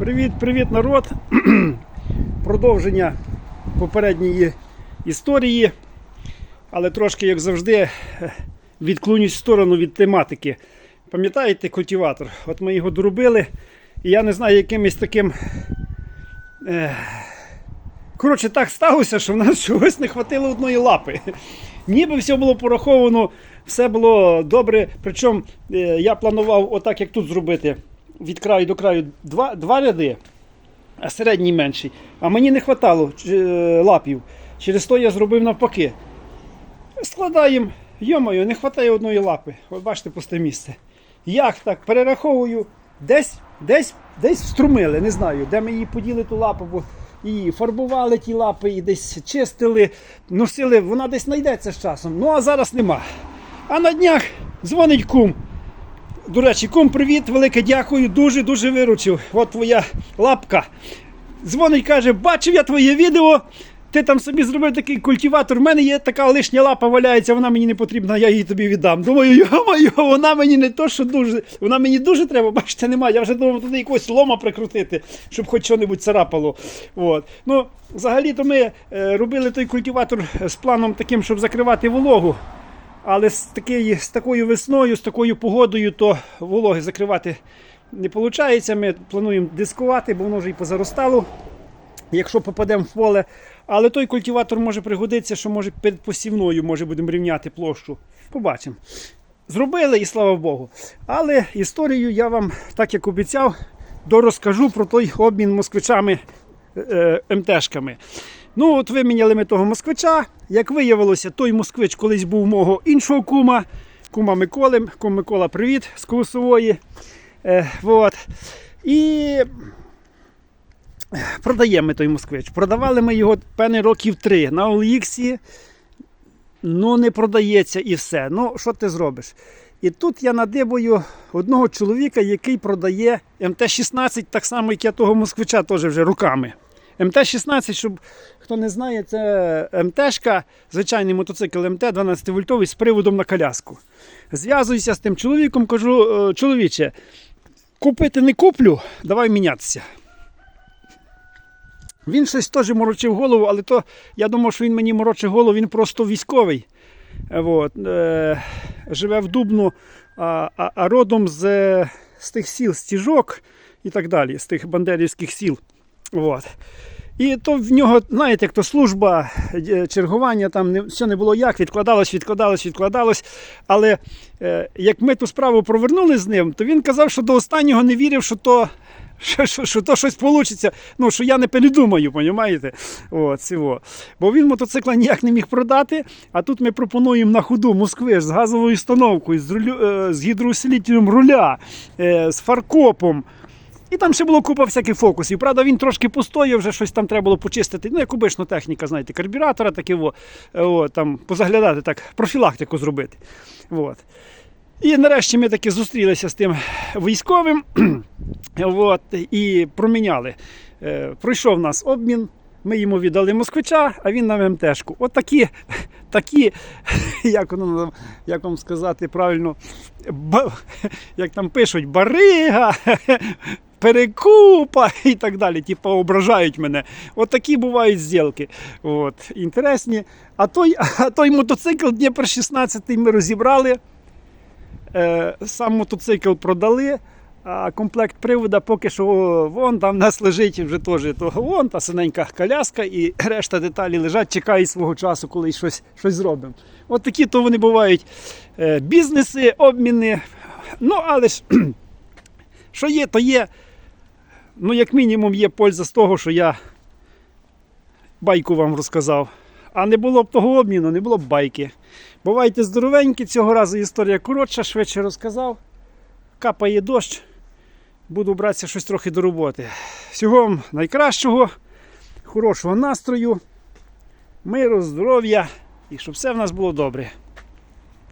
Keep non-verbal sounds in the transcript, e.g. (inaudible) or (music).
Привіт, привіт, народ. (clears throat) Продовження попередньої історії, але трошки, як завжди, відклонюсь в сторону від тематики. Пам'ятаєте культиватор? От ми його доробили, і я не знаю, якимось таким. Е... Коротше, так сталося, що в нас (laughs) чогось не хватило одної лапи. Ніби все було пораховано, все було добре. Причому е, я планував отак, як тут зробити від краю до краю два, два ряди, а середній менший. А мені не вистачало лапів. Через то я зробив навпаки. Складаємо, йомаю, не вистачає одної лапи. От бачите, пусте місце. Як так? Перераховую, десь, десь, десь вструмили, не знаю, де ми її поділи ту лапу. Бо і фарбували ті лапи, і десь чистили, носили, вона десь знайдеться з часом. Ну а зараз нема. А на днях дзвонить кум. До речі, кум, привіт, велике дякую, дуже-дуже виручив. От твоя лапка. Дзвонить, каже, бачив я твоє відео. Ти там собі зробив такий культиватор. У мене є така лишня лапа валяється, вона мені не потрібна, я її тобі віддам. Думаю, йо-моє, вона мені не то, що дуже. Вона мені дуже треба, бачите, немає. Я вже думав туди якогось лома прикрутити, щоб хоч що-небудь царапало. От. Ну, Взагалі-то ми е, робили той культиватор з планом таким, щоб закривати вологу. Але з, такої, з такою весною, з такою погодою, то вологи закривати не виходить. Ми плануємо дискувати, бо воно вже і позаростало, якщо попадемо в поле. Але той культиватор може пригодитися, що може перед посівною може будемо рівняти площу. Побачимо. Зробили і слава Богу. Але історію я вам, так як обіцяв, дорозкажу про той обмін москвичами е, МТшками. Ну, от виміняли ми того москвича. Як виявилося, той москвич колись був мого іншого кума, кума Миколи. Кум Микола, привіт з Кусової. Е, вот. І продаємо ми той москвич. Продавали ми його певне років три на OLX. Ну, не продається і все. Ну, що ти зробиш? І тут я надибую одного чоловіка, який продає МТ-16, так само, як я того москвича теж вже руками. МТ-16, щоб хто не знає, це МТшка, звичайний мотоцикл МТ 12-вольтовий з приводом на коляску. Зв'язуюся з тим чоловіком, кажу, «Е, чоловіче, купити не куплю, давай мінятися. Він щось теж морочив голову, але то я думав, що він мені морочив голову, він просто військовий. От, е, живе в Дубну, а, а, а родом з, з тих сіл, з Тіжок і так далі, з тих бандерівських сіл. От. І то в нього, знаєте, як то служба, е, чергування, там не, все не було як, відкладалось, відкладалось, відкладалось. Але е, як ми ту справу провернули з ним, то він казав, що до останнього не вірив, що то. Що, що, що то щось вийде, ну, що я не передумаю, розумієте? От, цього. Бо він мотоцикла ніяк не міг продати, а тут ми пропонуємо на ходу москвиш з газовою установкою, з, рулю, е, з гідроусилителем руля, е, з фаркопом. І там ще було купа всяких фокусів. Правда, він трошки постояв, вже щось там треба було почистити. Ну, як обична техніка, знаєте, карбюратора, таке, о, о, там, позаглядати, так, профілактику зробити. От. І нарешті ми таки зустрілися з тим військовим (clears throat) от, і проміняли. Е, пройшов нас обмін, ми йому віддали москвича, а він нам МТшку. От такі, (laughs) такі (laughs) як, воно, як вам сказати правильно, ба, (laughs) як там пишуть, барига, перекупа (laughs) і так далі. Типа ображають мене. От такі бувають зділки. От, інтересні. А той, а той мотоцикл Дніпро 16 ми розібрали. Е, сам мотоцикл продали, а комплект привода поки що вон там в нас лежить вже теж то, вон та синенька коляска і решта деталі лежать, чекають свого часу, коли щось, щось зробимо. От такі то вони бувають е, бізнеси, обміни. Ну, але ж (clears throat) що є, то є. Ну, як мінімум, є польза з того, що я байку вам розказав. А не було б того обміну, не було б байки. Бувайте здоровенькі, цього разу історія коротша, швидше розказав. Капає дощ, буду братися щось трохи до роботи. Всього вам найкращого, хорошого настрою, миру, здоров'я і щоб все в нас було добре.